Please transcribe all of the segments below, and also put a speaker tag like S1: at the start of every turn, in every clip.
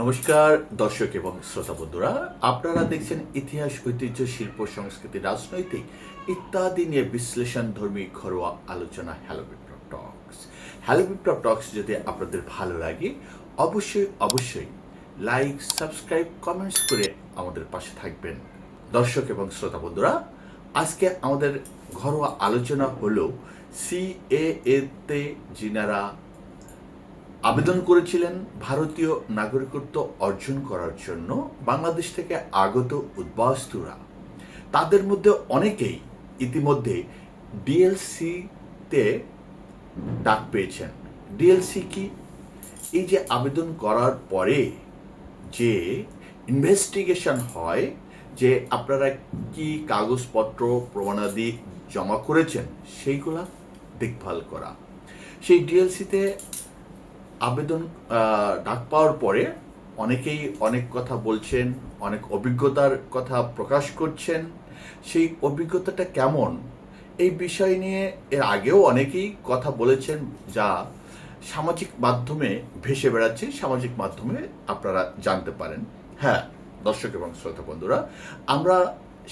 S1: নমস্কার, দর্শক এবং শ্রোতা বন্ধুরা, আপনারা দেখছেন ইতিহাস, ঐতিহ্য, শিল্প, সংস্কৃতি, রাজনৈতিক ইত্যাদি নিয়ে বিশ্লেষণ ধর্মী ঘরোয়া আলোচনা হ্যালো বিপ্লব টক্স হ্যালো বিপ্লব টক্স যদি আপনাদের ভালো লাগে, অবশ্যই অবশ্যই লাইক সাবস্ক্রাইব কমেন্টস করে আমাদের পাশে থাকবেন। দর্শক এবং শ্রোতা বন্ধুরা, আজকে আমাদের ঘরোয়া আলোচনা হলো সিএ তে যিনারা আবেদন করেছিলেন ভারতীয় নাগরিকত্ব অর্জন করার জন্য বাংলাদেশ থেকে আগত উদ্বাস্তুরা। তাদের মধ্যে অনেকেই ইতিমধ্যে ডিএলসিতে ডাক পেয়েছেন। ডিএলসি কি? এই যে আবেদন করার পরে যে ইনভেস্টিগেশন হয়, যে আপনারা কি কাগজপত্র, প্রমাণাদি জমা করেছেন, সেইগুলা দেখভাল করা। সেই ডিএলসিতে আবেদন ডাক পাওয়ার পরে অনেকেই অনেক কথা বলছেন, অনেক অভিজ্ঞতার কথা প্রকাশ করছেন। সেই অভিজ্ঞতাটা কেমন? এই বিষয় নিয়ে এর আগেও অনেকেই কথা বলেছেন যা সামাজিক মাধ্যমে ভেসে বেড়াচ্ছে। সামাজিক মাধ্যমে আপনারা জানতে পারেন। হ্যাঁ দর্শক এবং শ্রোতা বন্ধুরা, আমরা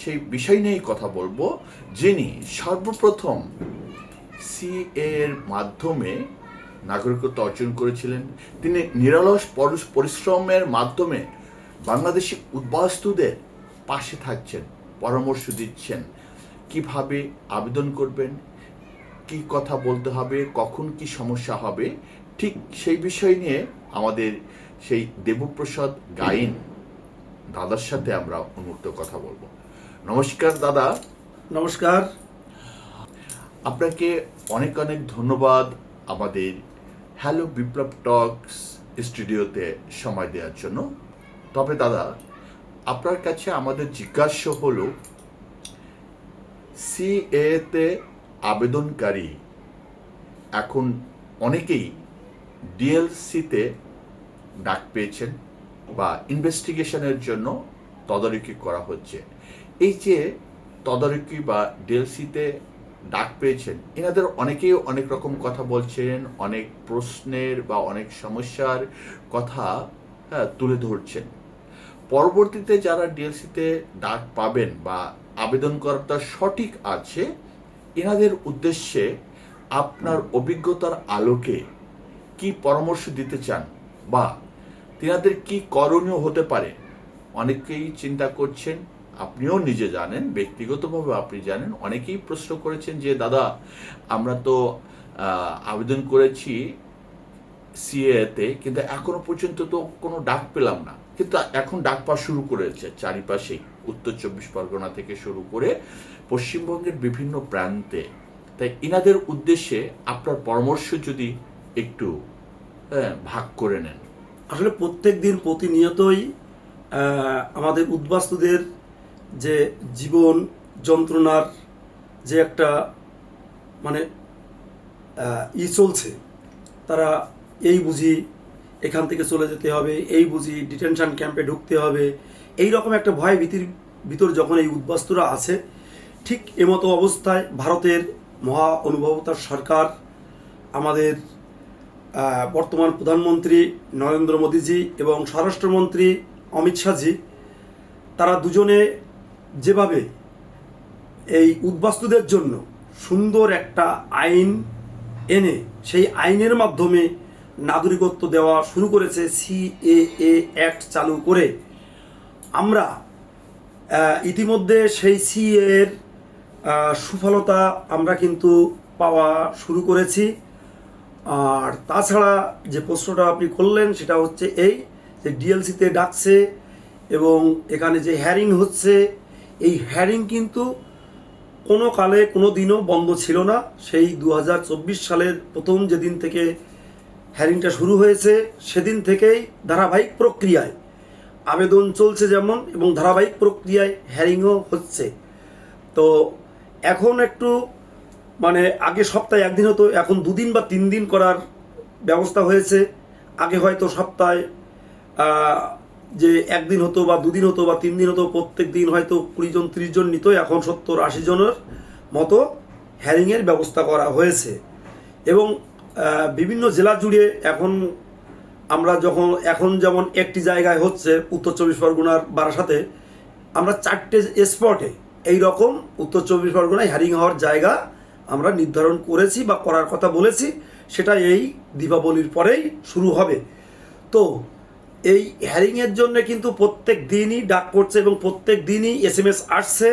S1: সেই বিষয় নিয়েই কথা বলব যিনি সর্বপ্রথম সিএ এর মাধ্যমে নাগরিকত্ব অর্জন করেছিলেন। তিনি নিরলস পরশ পরিশ্রমের মাধ্যমে বাংলাদেশি উদ্বাস্তুদের পাশে থাকছেন পরামর্শ দিচ্ছেন। কীভাবে আবেদন করবেন? কি কথা বলতে হবে? কখন কি সমস্যা হবে? ঠিক সেই বিষয় নিয়ে আমাদের সেই দেবপ্রসাদ গাইন দাদার সাথে আমরা উন্মুক্ত কথা বলব। নমস্কার দাদা।
S2: নমস্কার।
S1: আপনাকে অনেক অনেক ধন্যবাদ আমাদের হ্যালো বিপ্লব টকস স্টুডিওতে সময় দেওয়ার জন্য। তবে দাদা, আপনার কাছে আমাদের জিজ্ঞাস্য হলো সিএতে আবেদনকারী এখন অনেকেই ডিএলসিতে ডাক পেয়েছেন বা ইনভেস্টিগেশনের জন্য তদারকি করা হচ্ছে। এই যে তদারকি বা ডিএলসিতে ডাক পেয়েছেন। এনাদের অনেকেই অনেক রকম কথা বলছেন অনেক প্রশ্নের বা অনেক সমস্যার কথা হ্যাঁ, তুলে ধরছেন। পরবর্তীতে যারা ডিএলসিতে ডাক পাবেন বা আবেদন করাটা সঠিক আছে এনাদের উদ্দেশ্যে আপনার অভিজ্ঞতার আলোকে কি পরামর্শ দিতে চান বা তিনাদের কি করণীয় হতে পারে অনেকেই চিন্তা করছেন। আপনিও নিজে জানেন, ব্যক্তিগতভাবে আপনি জানেন, অনেকেই প্রশ্ন করেছেন যে, দাদা, আমরা তো আবেদন করেছি সিএতে কিন্তু এখনও পর্যন্ত তো কোনো ডাক পেলাম না। কিন্তু এখন ডাক পাওয়া শুরু করেছে চারিপাশেই উত্তর চব্বিশ পরগনা থেকে শুরু করে পশ্চিমবঙ্গের বিভিন্ন প্রান্তে। তাই ইনাদের উদ্দেশ্যে আপনার পরামর্শ যদি একটু ভাগ করে নেন।
S2: আসলে প্রত্যেক দিন প্রতিনিয়তই আমাদের উদ্বাস্তুদের যে জীবন যন্ত্রণার যে একটা মানে ই চলছে, তারা এই বুঝি এখান থেকে চলে যেতে হবে, এই বুঝি ডিটেনশন ক্যাম্পে ঢুকতে হবে। এই রকম একটা ভয় ভীতির ভিতর যখন এই উদ্বাস্তুরা আছে, ঠিক এমতো অবস্থায় ভারতের মহা অনুভবতার সরকার, আমাদের বর্তমান প্রধানমন্ত্রী নরেন্দ্র মোদীজি এবং স্বরাষ্ট্রমন্ত্রী অমিত শাহজি, তারা দুজনে যেভাবে এই উদ্বাস্তুদের জন্য সুন্দর একটা আইন এনে সেই আইনের মাধ্যমে নাগরিকত্ব দেওয়া শুরু করেছে সিএএ অ্যাক্ট চালু করে, আমরা ইতিমধ্যে সেই সিএ এর সুফলতা আমরা কিন্তু পাওয়া শুরু করেছি। আর তাছাড়া যে প্রশ্নটা আপনি করলেন সেটা হচ্ছে এই যে ডিএলসিতে ডাকছে এবং এখানে যে হ্যারিং হচ্ছে এই হ্যারিং কিন্তু কোনো কালে, কোনো দিনও বন্ধ ছিল না। সেই দু হাজার চব্বিশ সালের প্রথম যেদিন থেকে হ্যারিংটা শুরু হয়েছে, সেদিন থেকেই ধারাবাহিক প্রক্রিয়ায় আবেদন চলছে যেমন, এবং ধারাবাহিক প্রক্রিয়ায় হ্যারিংও হচ্ছে। তো এখন একটু মানে আগে সপ্তাহে একদিন হতো, এখন দুদিন বা তিন দিন করার ব্যবস্থা হয়েছে। আগে হয়তো সপ্তাহে যে একদিন হতো বা দুদিন হতো বা তিন দিন হতো, প্রত্যেক দিন হয়তো কুড়ি জন ত্রিশ জন নিত, এখন সত্তর আশি জনের মতো হ্যারিংয়ের ব্যবস্থা করা হয়েছে। এবং বিভিন্ন জেলা জুড়ে এখন আমরা যখন, এখন যেমন একটি জায়গায় হচ্ছে উত্তর চব্বিশ পরগনার বারাসাতে, আমরা চারটে স্পটে এই রকম উত্তর চব্বিশ পরগনায় হ্যারিং হওয়ার জায়গা আমরা নির্ধারণ করেছি বা করার কথা বলেছি। সেটা এই দীপাবলির পরেই শুরু হবে। তো এই হ্যারিংয়ের জন্য কিন্তু প্রত্যেক দিনই ডাক পড়ছে এবং প্রত্যেক দিনই এস এম এস আসছে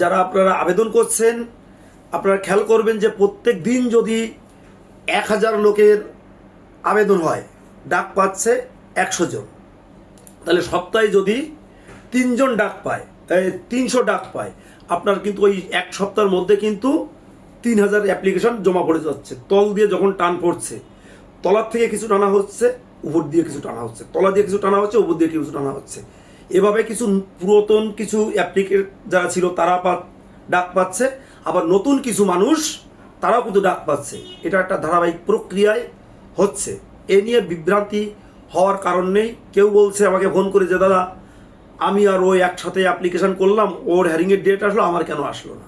S2: যারা আপনারা আবেদন করছেন, আপনারা খেয়াল করবেন যে প্রত্যেক দিন যদি এক হাজার লোকের আবেদন হয়, ডাক পাচ্ছে একশো জন। তাহলে সপ্তাহে যদি তিনজন ডাক পায় তিনশো ডাক পায়, আপনার কিন্তু ওই এক সপ্তাহের মধ্যে কিন্তু তিন হাজার অ্যাপ্লিকেশন জমা পড়ে যাচ্ছে। তল দিয়ে যখন টান পড়ছে, তলার থেকে কিছু টানা হচ্ছে উপর দিয়ে কিছু টানা হচ্ছে, তলা দিয়ে কিছু টানা হচ্ছে, উপর দিয়ে কিছু টানা হচ্ছে। এভাবে কিছু পুরাতন কিছু অ্যাপ্লিকেট যারা ছিল তারা ডাক পাচ্ছে, আবার নতুন কিছু মানুষ তারাও কিন্তু ডাক পাচ্ছে। এটা একটা ধারাবাহিক প্রক্রিয়ায় হচ্ছে। এ নিয়ে বিভ্রান্তি হওয়ার কারণ নেই। কেউ বলছে আমাকে ফোন করে যে, দাদা, আমি আর ওই একসাথে অ্যাপ্লিকেশন করলাম, ওর হ্যারিংয়ের ডেট আসলো, আমার কেন আসলো না?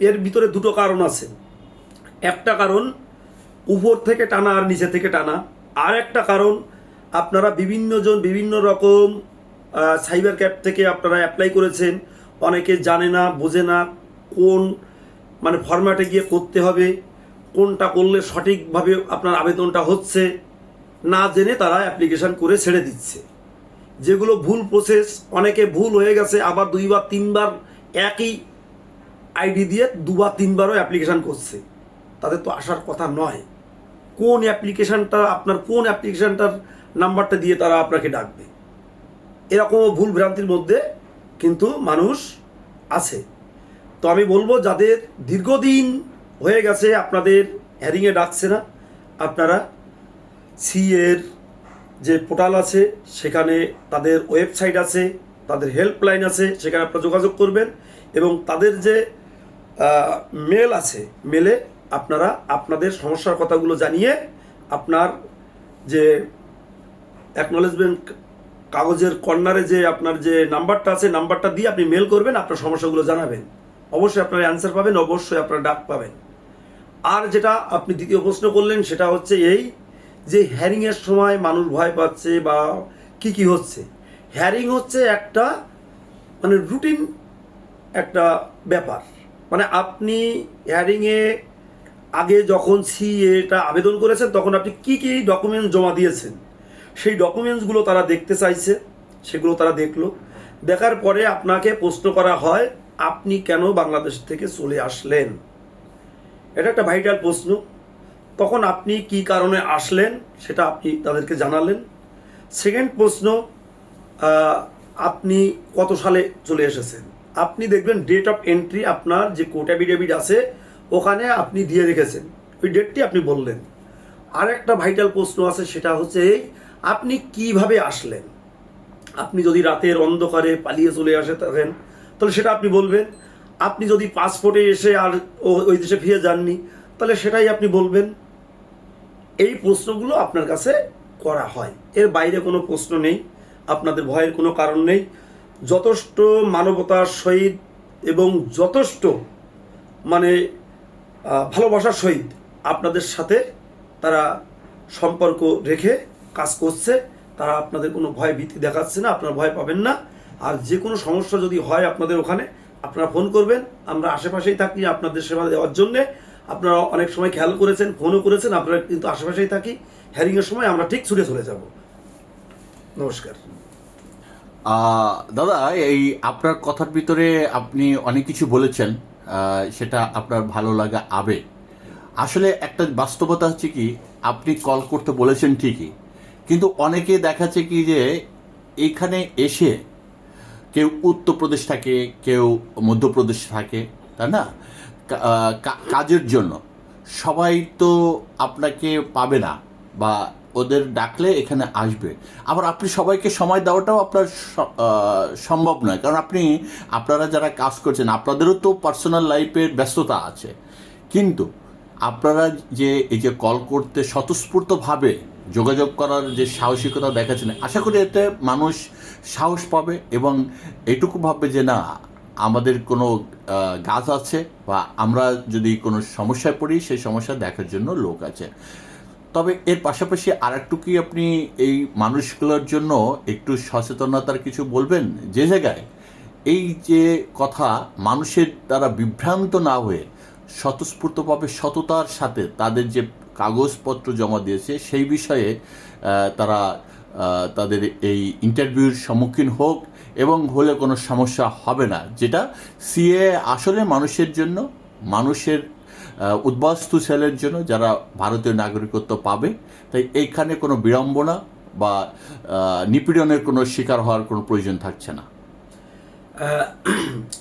S2: এর ভিতরে দুটো কারণ আছে। একটা কারণ, উপর থেকে টানা আর নিচে থেকে টানা। আর একটা কারণ, আপনারা বিভিন্ন জন বিভিন্ন রকম সাইবার ক্যাপ থেকে আপনারা অ্যাপ্লাই করেছেন। অনেকে জানে না, বোঝে না কোন মানে ফরম্যাটে গিয়ে করতে হবে, কোনটা করলে সঠিকভাবে আপনার আবেদনটা হচ্ছে। না জেনে তারা অ্যাপ্লিকেশন করে ছেড়ে দিচ্ছে। যেগুলো ভুল প্রসেস অনেকে ভুল হয়ে গেছে, আবার দুইবার, তিনবার একই আইডি দিয়ে দুবার, তিনবারও অ্যাপ্লিকেশন করছে। তাদের তো আসার কথা নয়। কোন অ্যাপ্লিকেশনটা আপনার কোন অ্যাপ্লিকেশনটার নাম্বারটা দিয়ে তারা আপনাকে ডাকবে। এরকমও ভুল ভ্রান্তির মধ্যে কিন্তু মানুষ আছে। তো আমি বলব, যাদের দীর্ঘদিন হয়ে গেছে, আপনাদের হ্যারিংয়ে ডাকছে না, আপনারা সি এর যে পোর্টাল আছে, সেখানে তাদের ওয়েবসাইট আছে, তাদের হেল্পলাইন আছে, সেখানে আপনারা যোগাযোগ করবেন এবং তাদের যে মেল আছে মেলে আপনারা আপনাদের সমস্যার কথাগুলো জানিয়ে আপনার যে অ্যাকনলেজমেন্ট কাগজের কর্নারে যে আপনার যে নাম্বারটা আছে, নাম্বারটা দিয়ে আপনি মেল করবেন, আপনার সমস্যাগুলো জানাবেন। অবশ্যই আপনার অ্যান্সার পাবেন, অবশ্যই আপনার ডাক পাবেন। আর যেটা আপনি দ্বিতীয় প্রশ্ন করলেন, সেটা হচ্ছে এই যে হ্যারিংয়ের সময় মানুষ ভয় পাচ্ছে বা কি কি হচ্ছে। হ্যারিং হচ্ছে একটা মানে রুটিন একটা ব্যাপার। মানে আপনি হ্যারিংয়ে আগে যখন সি এটা আবেদন করেছেন, তখন আপনি কি কি ডকুমেন্টস জমা দিয়েছেন? সেই ডকুমেন্টসগুলো তারা দেখতে চাইছে, সেগুলো তারা দেখল। দেখার পরে আপনাকে প্রশ্ন করা হয়, আপনি কেন বাংলাদেশ থেকে চলে আসলেন? এটা একটা ভাইটাল প্রশ্ন। তখন আপনি কি কারণে আসলেন, সেটা আপনি তাদেরকে জানালেন। সেকেন্ড প্রশ্ন আপনি কত সালে চলে এসেছেন? আপনি দেখবেন ডেট অফ এন্ট্রি আপনার যে কোর্ট অ্যাফিডেভিট আছে ওখানে আপনি দিয়ে রেখেছেন। ওই ডেটটি আপনি বললেন। আর একটা ভাইটাল প্রশ্ন আছে, সেটা হচ্ছে, আপনি কীভাবে আসলেন? আপনি যদি রাতের অন্ধকারে পালিয়ে চলে আসে থাকেন, তাহলে সেটা আপনি বলবেন। আপনি যদি পাসপোর্টে এসে আর ওই দেশে ফিরে যাননি, তাহলে সেটাই আপনি বলবেন। এই প্রশ্নগুলো আপনার কাছে করা হয়। এর বাইরে কোনো প্রশ্ন নেই, আপনাদের ভয়ের কোনো কারণ নেই। যথেষ্ট মানবতার সহিত এবং যথেষ্ট মানে ভালোবাসার সহিত আপনাদের সাথে তারা সম্পর্ক রেখে কাজ করছে, তারা আপনাদের কোনো ভয় ভীতি দেখাচ্ছে না, আপনারা ভয় পাবেন না। আর যে কোনো সমস্যা যদি হয় আপনাদের ওখানে, আপনারা ফোন করবেন, আমরা আশেপাশেই থাকি আপনাদের সেবা দেওয়ার জন্যে। আপনারা অনেক সময় খেয়াল করেছেন, ফোনও করেছেন আপনারা কিন্তু আশেপাশেই থাকি। হ্যারিংয়ের সময় আমরা ঠিক ছুটে চলে যাব। নমস্কার।
S1: দাদা, এই আপনার কথার ভিতরে আপনি অনেক কিছু বলেছেন। সেটা আপনার ভালো লাগা আবেগ আসলে একটা বাস্তবতা হচ্ছে কি, আপনি কল করতে বলেছেন ঠিকই, কিন্তু অনেকে দেখাচ্ছে কি যে এইখানে এসে কেউ উত্তরপ্রদেশ থাকে, কেউ মধ্যপ্রদেশ থাকে, তাই না? কাজের জন্য। সবাই তো আপনাকে পাবে না, বা ওদের ডাকলে এখানে আসবে। আবার আপনি সবাইকে সময় দেওয়াটাও আপনার সম্ভব নয়। কারণ আপনি, আপনারা যারা কাজ করছেন, আপনাদেরও তো পার্সোনাল লাইফের ব্যস্ততা আছে। কিন্তু আপনারা যে, এই যে কল করতে স্বতঃস্ফূর্তভাবে যোগাযোগ করার যে সাহসিকতা দেখাচ্ছেন, আশা করি এতে মানুষ সাহস পাবে এবং এটুকু ভাববে যে না, আমাদের কোনো গাছ আছে বা আমরা যদি কোনো সমস্যায় পড়ি, সেই সমস্যা দেখার জন্য লোক আছে। তবে এর পাশাপাশি আর একটু কি আপনি এই মানুষগুলোর জন্য একটু সচেতনতার কিছু বলবেন? যে জায়গায় এই যে কথা, মানুষের দ্বারা বিভ্রান্ত না হয়ে স্বতঃস্ফূর্তভাবে সততার সাথে তাদের যে কাগজপত্র জমা দিয়েছে, সেই বিষয়ে তারা তাদের এই ইন্টারভিউর সম্মুখীন হোক এবং হলে কোনো সমস্যা হবে না। যেটা সিএ আসলে মানুষের জন্য, মানুষের উদ্বাস্তু সেলের জন্য যারা ভারতীয় নাগরিকত্ব পাবে। তাই এইখানে কোনো বিড়ম্বনা বা নিপীড়নের কোনো শিকার হওয়ার কোনো প্রয়োজন থাকছে না।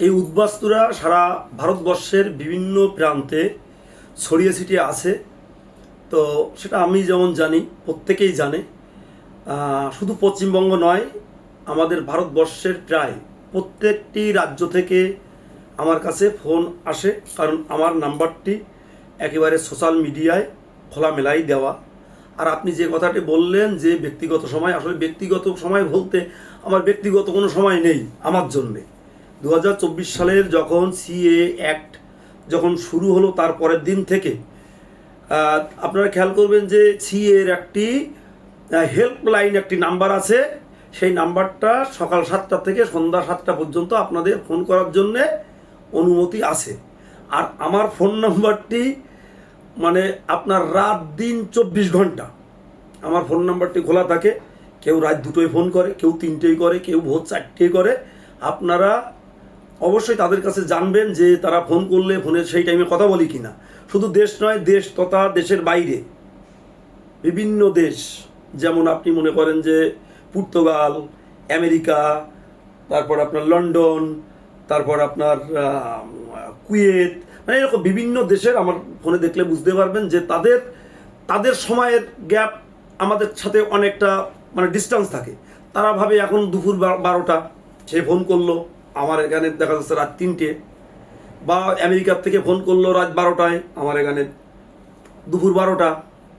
S2: এই উদ্বাস্তুরা সারা ভারতবর্ষের বিভিন্ন প্রান্তে ছড়িয়ে ছিটিয়ে আছে। তো সেটা আমি যেমন জানি, প্রত্যেকেই জানে। শুধু পশ্চিমবঙ্গ নয়, আমাদের ভারতবর্ষের প্রায় প্রত্যেকটি রাজ্য থেকে আমার কাছে ফোন আসে, কারণ আমার নাম্বারটি একেবারে সোশ্যাল মিডিয়ায় খোলামেলাই দেওয়া। আর আপনি যে কথাটি বললেন যে ব্যক্তিগত সময়, আসলে ব্যক্তিগত সময় বলতে আমার ব্যক্তিগত কোনো সময় নেই আমার জন্যে। দু হাজার চব্বিশ সালের যখন সিএ অ্যাক্ট যখন শুরু হলো তার পরের দিন থেকে আপনারা খেয়াল করবেন যে সিএর একটি হেল্পলাইন একটি নাম্বার আছে। সেই নাম্বারটা সকাল সাতটা থেকে সন্ধ্যা সাতটা পর্যন্ত আপনাদের ফোন করার জন্যে অনুমতি আছে। আর আমার ফোন নাম্বারটি মানে আপনার রাত, দিন, চব্বিশ ঘণ্টা। আমার ফোন নাম্বারটি খোলা থাকে। কেউ রাত দুটোয় ফোন করে, কেউ তিনটেই করে, কেউ ভোর চারটেই করে। আপনারা অবশ্যই তাদের কাছে জানবেন যে তারা ফোন করলে ফোনের সেই টাইমে কথা বলি কি না শুধু দেশ নয়, দেশ তথা দেশের বাইরে। বিভিন্ন দেশ, যেমন আপনি মনে করেন যে পর্তুগাল, আমেরিকা, তারপর আপনার লন্ডন তারপর আপনার কুয়েত মানে এরকম বিভিন্ন দেশের আমার ফোনে দেখলে বুঝতে পারবেন যে তাদের তাদের সময়ের গ্যাপ আমাদের সাথে অনেকটা মানে ডিস্টেন্স থাকে। তারা ভাবে এখন দুপুর বারোটা, সে ফোন করল, আমার এখানে দেখা যাচ্ছে রাত তিনটে, বা আমেরিকার থেকে ফোন করল রাত বারোটায়, আমার এখানে দুপুর বারোটা,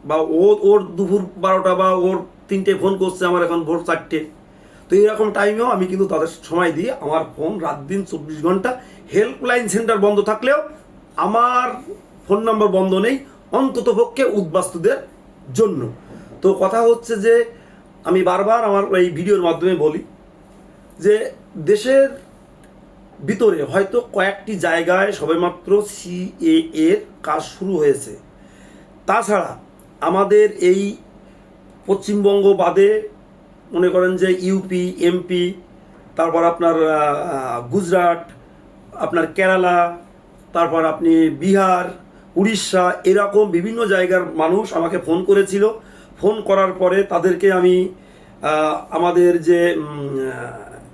S2: বা ও, ওর দুপুর বারোটা বা ওর তিনটে ফোন করছে আমার এখন ভোর চারটে। তো এরকম টাইমেও আমি কিন্তু তাদের সময় দিয়ে আমার ফোন রাত দিন চব্বিশ ঘণ্টা হেল্পলাইন সেন্টার বন্ধ থাকলেও আমার ফোন নাম্বার বন্ধ নেই, অন্তত পক্ষে উদ্বাস্তুদের জন্য। তো কথা হচ্ছে যে, আমি বারবার আমার এই ভিডিওর মাধ্যমে বলি যে, দেশের ভিতরে হয়তো কয়েকটি জায়গায় সবেমাত্র সিএ এর কাজ শুরু হয়েছে। তাছাড়া আমাদের এই পশ্চিমবঙ্গ বাদে মনে করেন যে ইউপি এমপি তারপর আপনার গুজরাট, আপনার কেরালা, তারপর আপনি বিহার, উড়িষ্যা, এরকম বিভিন্ন জায়গার মানুষ আমাকে ফোন করেছিল। ফোন করার পরে তাদেরকে আমি আমাদের যে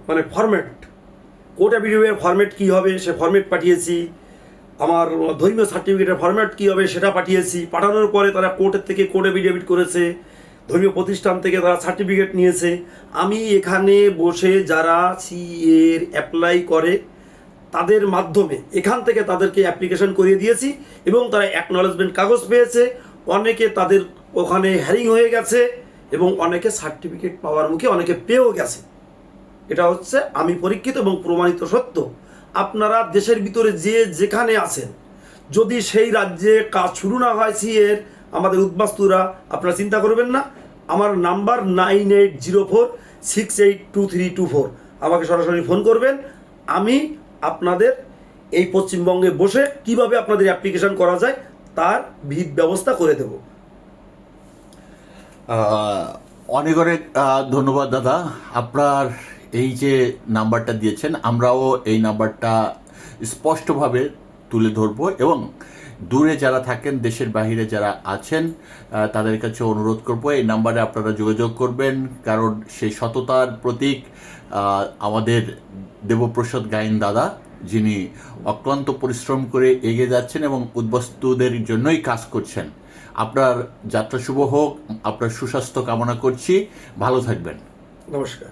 S2: মানে ফরম্যাট কোর্ট অ্যাফিডেভিটের ফরম্যাট কী হবে সে ফরম্যাট পাঠিয়েছি। আমার ধর্মীয় সার্টিফিকেটের ফরম্যাট কী হবে সেটা পাঠিয়েছি। পাঠানোর পরে তারা কোর্টের থেকে কোর্ট অ্যাফিডেভিট করেছে। ধর্মীয় প্রতিষ্ঠান থেকে তারা সার্টিফিকেট নিয়েছে। আমি এখানে বসে যারা সিএর অ্যাপ্লাই করে, তাদের মাধ্যমে এখান থেকে তাদেরকে অ্যাপ্লিকেশন করিয়ে দিয়েছি এবং তারা অ্যাকনলেজমেন্ট কাগজ পেয়েছে। অনেকে তাদের ওখানে হ্যারিং হয়ে গেছে এবং অনেকে সার্টিফিকেট পাওয়ার মুখে অনেকে পেয়েও গেছে। এটা হচ্ছে আমি পরীক্ষিত এবং প্রমাণিত সত্য। আপনারা দেশের ভিতরে যে যেখানে আছেন, যদি সেই রাজ্যে কাজ শুরু না হয় সি এর, আমাদের উদ্বাস্তুরা আপনারা চিন্তা করবেন না। আমার number nine eight zero four six eight two three two four. আমাকে সরাসরি ফোন করবেন। আমি আপনাদের এই পশ্চিমবঙ্গে বসে কীভাবে আপনাদের অ্যাপ্লিকেশন করা যায় তার ভিত ব্যবস্থা করে দেবো।
S1: অনেক অনেক ধন্যবাদ দাদা। আপনার এই যে নাম্বারটা দিয়েছেন, আমরাও এই নাম্বারটা স্পষ্টভাবে তুলে ধরবো এবং দূরে যারা থাকেন, দেশের বাইরে যারা আছেন তাদের কাছে অনুরোধ করব, এই নাম্বারে আপনারা যোগাযোগ করবেন, কারণ সেই সততার প্রতীক আমাদের দেবপ্রসাদ গায়েন দাদা, যিনি অক্লান্ত পরিশ্রম করে এগিয়ে যাচ্ছেন এবং উদ্বস্তুদের জন্যই কাজ করছেন। আপনার যাত্রা শুভ হোক, আপনার সুস্বাস্থ্য কামনা করছি, ভালো থাকবেন।
S2: নমস্কার।